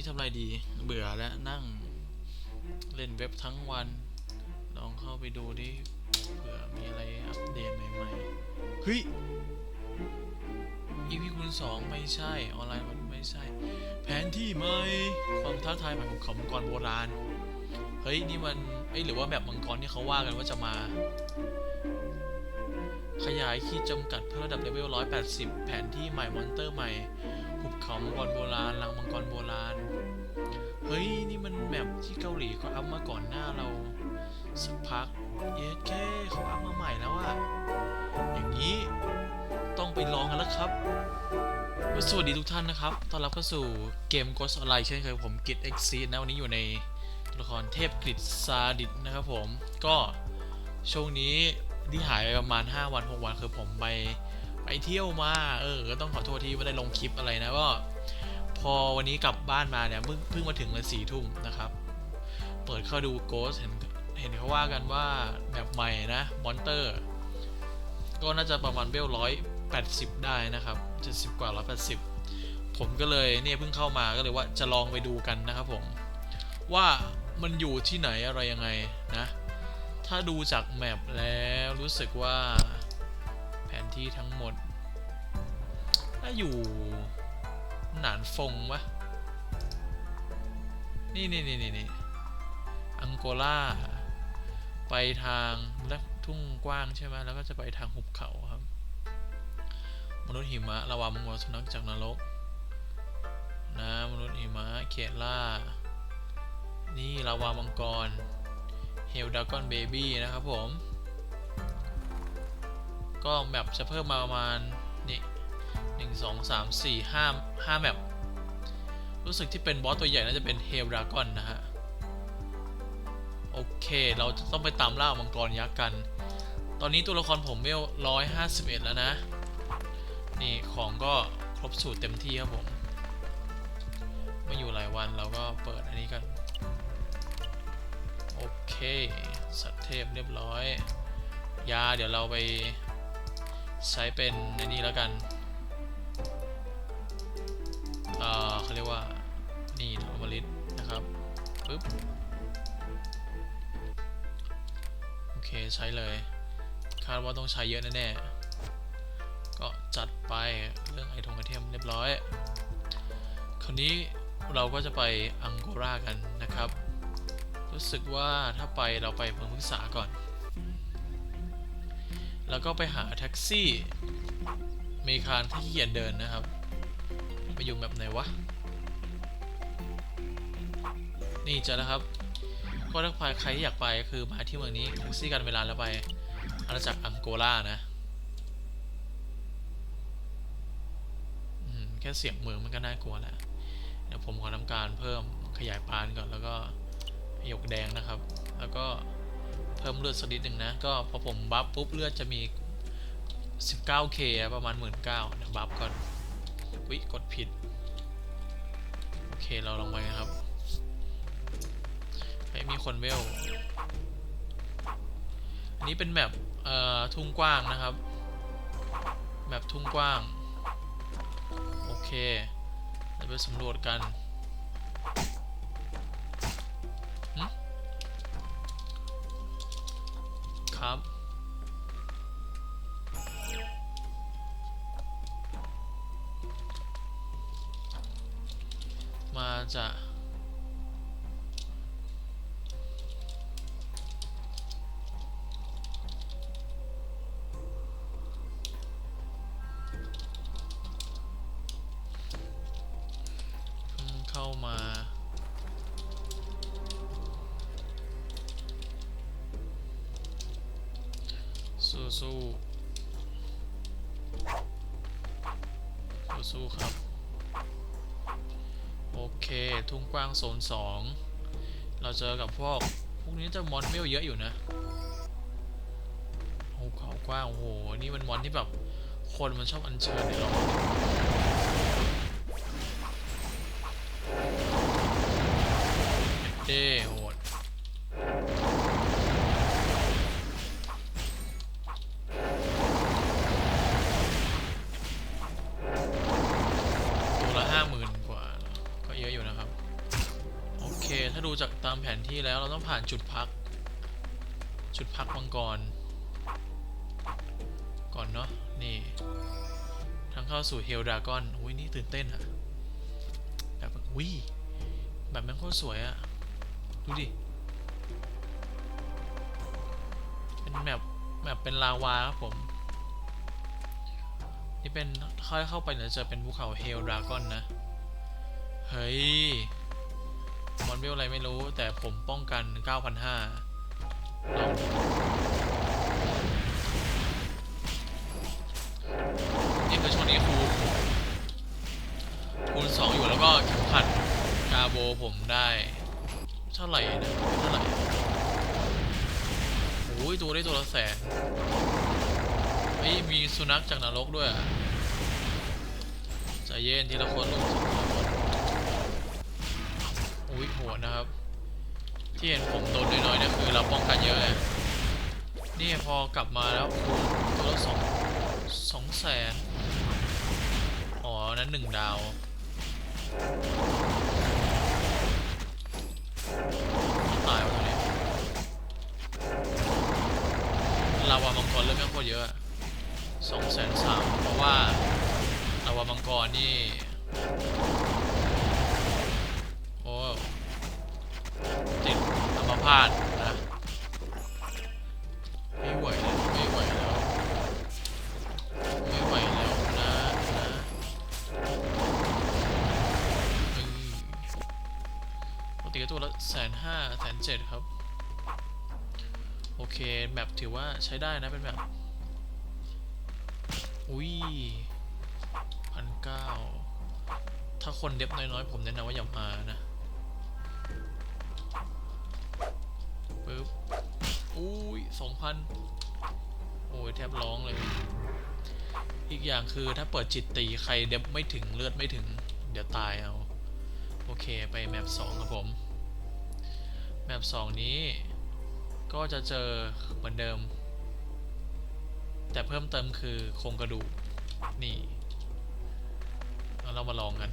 นี้ทำอะไรดี เบื่อแล้วนั่งเล่นเว็บทั้งวัน ลองเข้าไปดูดิเผื่อมีอะไรอัปเดตใหม่ๆ เฮ้ยอีพีคูณสองไม่ใช่ ออนไลน์มันไม่ใช่ แผนที่ใหม่ ความท้าทายใหม่ของเขามังกรโบราณ เฮ้ย นี่มันเอ้ยหรือว่าแบบมังกรที่เขาว่ากันว่าจะมา ขยายขีดจำกัดเพื่อระดับเลเวล180 แผนที่ใหม่ มอนเตอร์ใหม่ หุบเขามังกรโบราณรังมังกรโบราณ เฮ้ย นี่มันแมปที่เกาหลีเขาอัพมาก่อนหน้าเรา สักพัก เยสแค่เขาอัพมาใหม่แล้วอะอย่างนี้ต้องไปลองกันแล้วครับ สวัสดีทุกท่านนะครับ ต้อนรับเข้าสู่เกม Ghost Online เช่นเคยผมกิตเอ็กซีนะวันนี้อยู่ในตัวละครเทพกฤษซาดิสนะครับผม ก็ช่วงนี้ที่หายไปประมาณ 5 วัน 6 วันคือผมไป ไปเที่ยวมา เออ ก็ต้องขอโทษที่ไม่ได้ลงคลิปอะไรนะก็พอวันนี้กลับบ้านมาเนี่ยเพิ่งเพิ่งมาถึงเลยสี่ทุ่มนะครับ เปิดเข้าดู Ghost เห็นเห็นเขาว่ากันว่าแบบใหม่นะมอนเตอร์ ก็น่าจะประมาณเบลร้อยแปดสิบได้นะครับเจ็ดสิบกว่าร้อยแปดสิบผมก็เลยเนี่ยเพิ่งเข้ามาก็เลยว่าจะลองไปดูกันนะครับผม ว่ามันอยู่ที่ไหนอะไรยังไงนะ ถ้าดูจากแมปแล้วรู้สึกว่าแผนที่ทั้งหมด น่าอยู่หนานฟงวะนี่นี่นี่นี่นี่อังโกลาไปทางและทุ่งกว้างใช่ไหมแล้วก็จะไปทางหุบเขาครับ มนุษย์หิมะระวามังกรสุนัขจากนรกนะมนุษย์หิมะเขตล่า นี่ลาวามังกร เฮลดากอนเบบี้นะครับผม ก็แมปจะเพิ่มมาประมาณนี่ หนึ่งสองสามสี่ห้าห้าแมปรู้สึกที่เป็นบอสตัวใหญ่น่าจะเป็นเฮลดากอนนะฮะ โอเค เราจะต้องไปตามล่ามังกรยักษ์กัน ตอนนี้ตัวละครผมเวลร้อยห้าสิบเอ็ดแล้วนะ นี่ของก็ครบสูตรเต็มที่ครับผม ไม่อยู่หลายวันเราก็เปิดอันนี้กัน โอเค สัตว์เทพเรียบร้อย ยาเดี๋ยวเราไปใช้เป็นในนี้แล้วกัน เขาเรียกว่า นี่อมฤตนะครับปึ๊บโอเคใช้เลย คาดว่าต้องใช้เยอะแน่ๆก็จัดไปเรื่องไอทงไอเทมเรียบร้อย คราวนี้เราก็จะไปอังโกรากันนะครับ รู้สึกว่าถ้าไปเราไปเมืองพฤกษาก่อน แล้วก็ไปหาแท็กซี่เมคานที่เกียจเดินนะครับ ไปอยู่แบบไหนวะ นี่เจอแล้วครับก็ถ้าใครที่อยากไปคือมาที่เมืองนี้ซี่กันเวลาแล้วไปอาณาจักรอังโกลานะแค่เสียงเมืองมันก็น่ากลัวแล้วเดี๋ยวผมขอทำการเพิ่มขยายปานก่อนแล้วก็หยกแดงนะครับ แล้วก็เพิ่มเลือดสักนิดหนึ่งนะ ก็พอผมบัฟปุ๊บเลือดจะมี 19k ประมาณ 19,000เดี๋ยบัฟก่อน วิกดผิด โอเคเราลองไปนะครับไม่มีคนเวล อันนี้เป็นแมปเอ่อทุ่งกว้างนะครับ แมปทุ่งกว้าง โอเคเราไปสำรวจกันครับ มาจากเข้ามาสู้สู้สู้ครับ ทุ่งกว้างโซนสองเราเจอกับพวก พวกนี้จะมอนเวลเยอะอยู่นะโอ้เขากว้างโอ้โห นี่มันมอนที่แบบ คนมันชอบอัญเชิญเนี่ยหรอเด้โหดตัวละห้าหมื่นกว่าก็เยอ ที่แล้วเราต้องผ่านจุดพัก จุดพักมังกร ก่อนเนาะนี่ทางเข้าสู่เฮลดากอนอุ้ยนี่ตื่นเต้นอะแบบอุ้ยแบบแม่งโคตรสวยอะดูดิเป็นแมปแมปเป็นลาวาครับผมนี่เป็นเข้าเข้าไปเนี่ยจะเป็นภูเขาเฮลดากอนนะ เฮ้ย มอนเวลอะไรไม่รู้ แต่ผมป้องกัน 9,500ลองดูนี่คือช่วงนี้คูณคูณ2อยู่แล้วก็เข็มขัดกาโบผมได้เท่าไหร่นะเท่าไหร่โอ้ยตัวได้ตัวละแสนเฮ้ยมีสุนัขจากนรกด้วยอะใจเย็นทีละคนลง อุ้ยโหดนะครับ ที่เห็นผมโดนน้อยๆเนี่ยคือเราป้องกันเยอะไงนี่พอกลับมาแล้วตัวละสองสองแสนอ๋อ นั้นหนึ่งดาวตายวะตัวนี้ลาวามังกรเริ่มไม่งโคตรเยอะสองแสนสามเพราะว่าลาวามังกรนี่ ห้าแสนเจ็ดครับ โอเค แมปถือว่าใช้ได้นะเป็นแบบ อุ้ยพันเก้าถ้าคนเด็บน้อยๆ ผมแนะนำว่าอย่ามานะปึ๊บอุ้ยสองพันโอ้ยแทบร้องเลย อีกอย่างคือถ้าเปิดจิตตีใครเด็บไม่ถึงเลือดไม่ถึง เดี๋ยวตายเอา โอเคไปแมปสองครับผม มปสองนี้ ก็จะเจอเหมือนเดิม แต่เพิ่มเติมคือโครงกระดูก นี่เอาเรามาลองกัน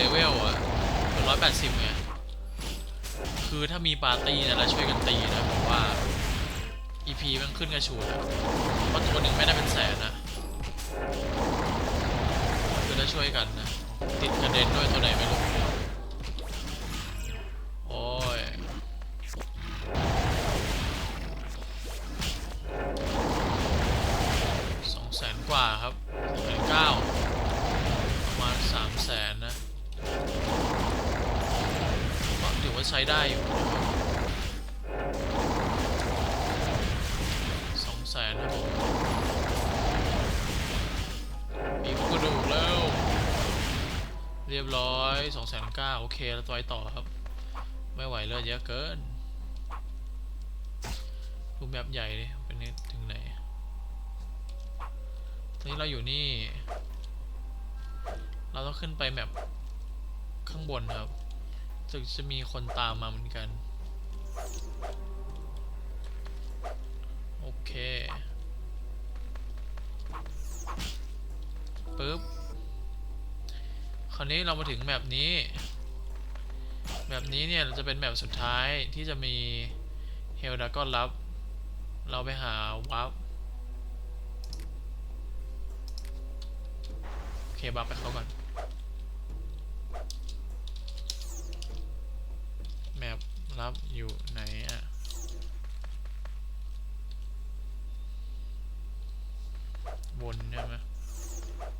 เลเวลอะเป็นร้อยแปดสิบไงคือถ้ามีปาร์ตี้นะแล้วช่วยกันตีนะผมว่า EP มันขึ้นกระชูดอะเพราะตัวหนึ่งไม่ได้เป็นแสนนะคือถ้าช่วยกันนะ ติดกระเด็นด้วยตัวไหนไม่รู้ เรียบร้อยสองแสนเก้าโอเคแล้วตัวไอต่อครับ ไม่ไหวเลยเยอะเกินดูแบบใหญ่ดิเป็นนิดถึงไหนตอนนี้เราอยู่นี่ เราต้องขึ้นไปแมปข้างบนครับจะจะมีคนตามมาเหมือนกัน โอเคปึ๊บ ราวนี้เรามาถึงแมปนี้แมปนี้เนี่ยจะเป็นแมปสุดท้ายที่จะมีเฮลดากอนรับ เราไปหาวาร์ปโอเคบัฟไปเขาก่อนแมปรับอยู่ไหนอะวนใช่ไหม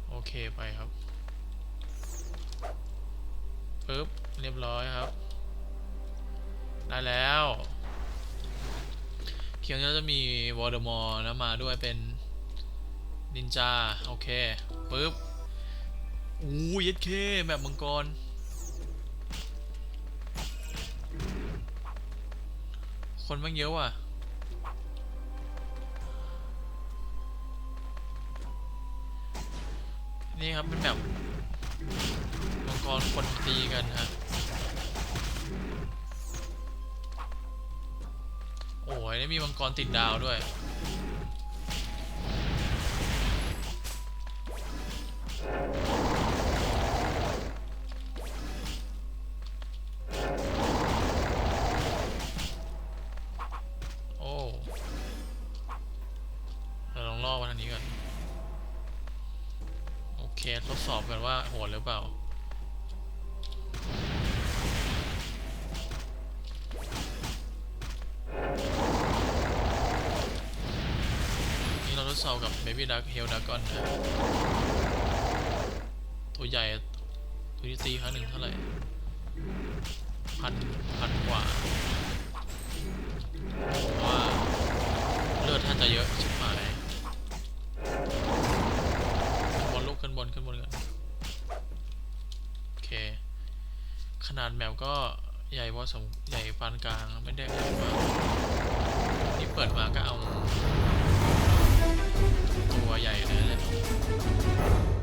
โอเคไปครับ ปึ๊บเรียบร้อยครับ ได้แล้วเคียงก็จะมีวอร์ดมอร์นะมาด้วยเป็นนินจาโอเคปึ๊บอู้ยัดเคแบบมังกรคนมันเยอะว่ะนี่ครับเป็นแบบ กรคนตีกันฮะ โอ้ยนี่มีมังกรติดดาวด้วย โอ้เราลองล่อมาทางนี้ก่อน โอเค ทดสอบกันว่าโหดหรือเปล่า สอบกับ Baby Duck Hell Dragon นะตัวใหญ่ตัวที่ตีครั้งหนึ่งเท่าไหร่พันพันกว่าว่าเลือดท่านจะเยอะชิบหายบนลุกขึ้นบนขึ้นบนกันโอเค ขนาดแมวก็ใหญ่พอสมใหญ่ปานกลางไม่ได้ใหญ่มากนี่เปิดมาก็เอา ตัวใหญ่เลย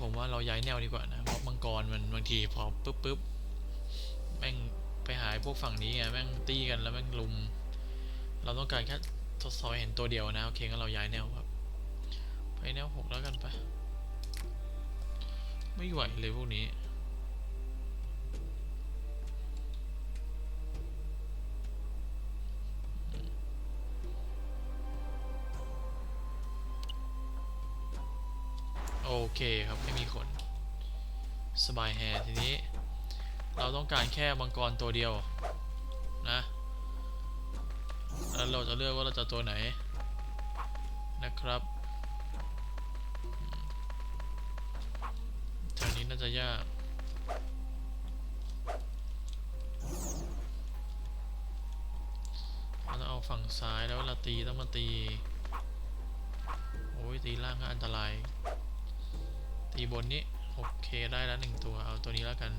ผมว่าเราย้ายแนวดีกว่านะเพราะมังกรมันบางทีพอปุ๊บปุ๊บแม่งไปหายพวกฝั่งนี้ไงแม่งตีกันแล้วแม่งลุม เราต้องการแค่ทดสอบเห็นตัวเดียวนะโอเคงั้นเราย้ายแนวครับ ไปแนวหกแล้วกันไป ไม่ไหวเลยพวกนี้ เคครับไม่มีขนสบายแฮทีนี้ เราต้องการแค่มังกรตัวเดียวนะแล้วเราจะเลือกว่าเราจะตัวไหนนะครับแถวนี้น่าจะยากเราเอาฝั่งซ้ายแล้วเวลาตีต้องมาตี โอ้ยตีล่างก็อันตราย ตีบนนี้ โอเคได้แล้วหนึ่งตัว เอาตัวนี้แล้วกัน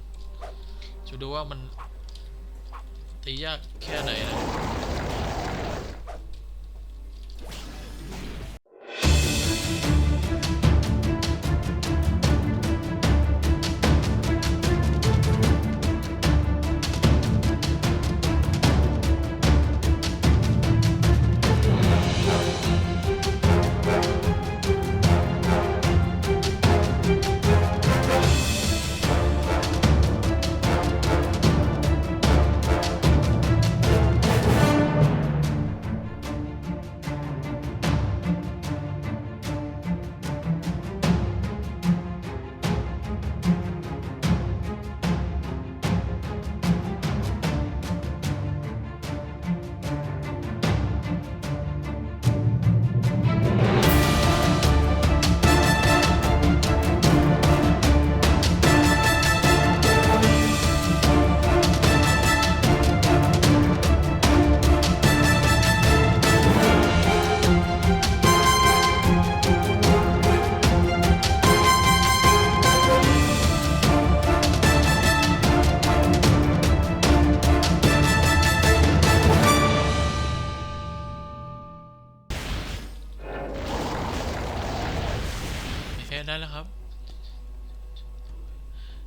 จะดูว่ามันตียากแค่ไหนนะ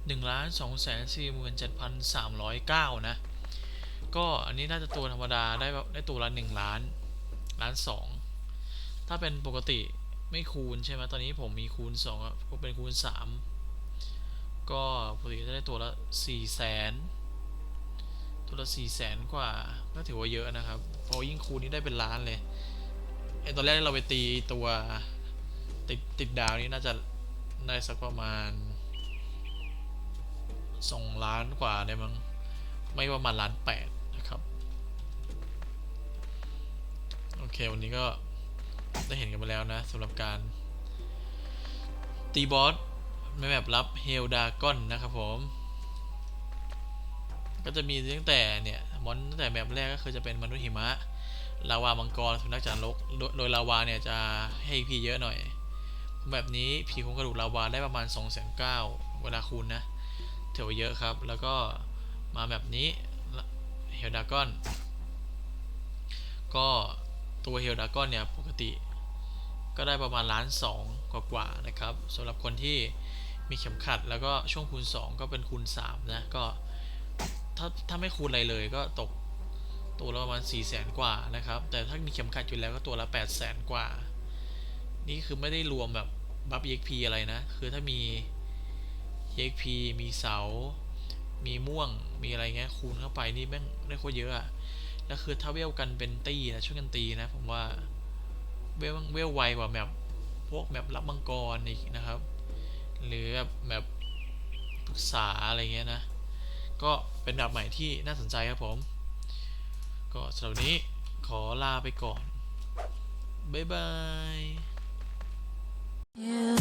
หนึ่งล้านสองแสนสี่หมื่นเจ็ดพันสามร้อยเก้านะ ก็อันนี้น่าจะตัวธรรมดาได้ได้ตัวละหนึ่งล้านล้านสองถ้าเป็นปกติไม่คูณใช่ไหมตอนนี้ผมมีคูณสองอะก็เป็นคูณสามก็ปกติจะได้ตัวละสี่แสนตัวละสี่แสนกว่าก็ถือว่าเยอะนะครับเพอยิ่งคูณนี้ได้เป็นล้านเลยไอตอนแรกเราไปตีตัวติดติดดาวนี้น่าจะ ได้สักประมาณสองล้านกว่าได้มั้งไม่ประมาณล้านแปดนะครับ โอเค วันนี้ก็ได้เห็นกันไปแล้วนะสำหรับการ ตีบอสในแบบรับเฮลดากอนนะครับผม ก็จะมีตั้งแต่เนี่ย มอนตั้งแต่แบบแรกก็คือจะเป็นมนุษย์หิมะลาวามังกรสุนัขจานรกโดยโดยลาวาเนี่ยจะให้พีเยอะหน่อย แบบนี้ผีโครงกระดูกลาวาได้ประมาณ2 9 0 0 0เวลาคูณนะถือว่าเยอะครับ แล้วก็มาแบบนี้เฮลดากอน ก็ตัวเฮลดากอนเนี่ยปกติ ก็ได้ประมาณล้านสองกว่าๆนะครับสำหรับคนที่มีเข็มขัด แล้วก็ช่วงคูณ 2 ก็เป็นคูณ3นะก็ถ้าถ้าไม่คูณอะไรเลยก็ตกตัวละประมาณ4 0 0แสนกว่านะครับ แต่ถ้ามีเข็มขัดอยู่แล้วก็ตัวละ8 0 0แสนกว่า นี่คือไม่ได้รวมแบบ บัฟ EXP อะไรนะ คือถ้ามี EXP มีเสา มีม่วง มีอะไรเงี้ย คูณเข้าไปนี่แม่งได้โคตรเยอะอะแล้วคือถ้าเวลกันเป็นตีนะช่วยกันตีนะ ผมว่าเวลเวลไวกว่าแบบพวกแบบรับมังกรอีกนะครับ หรือแบบแบบปรึกษาอะไรเงี้ยนะ ก็เป็นแบบใหม่ที่น่าสนใจครับผม ก็สำหรับนี้ขอลาไปก่อน บ๊ายบาย Yeah.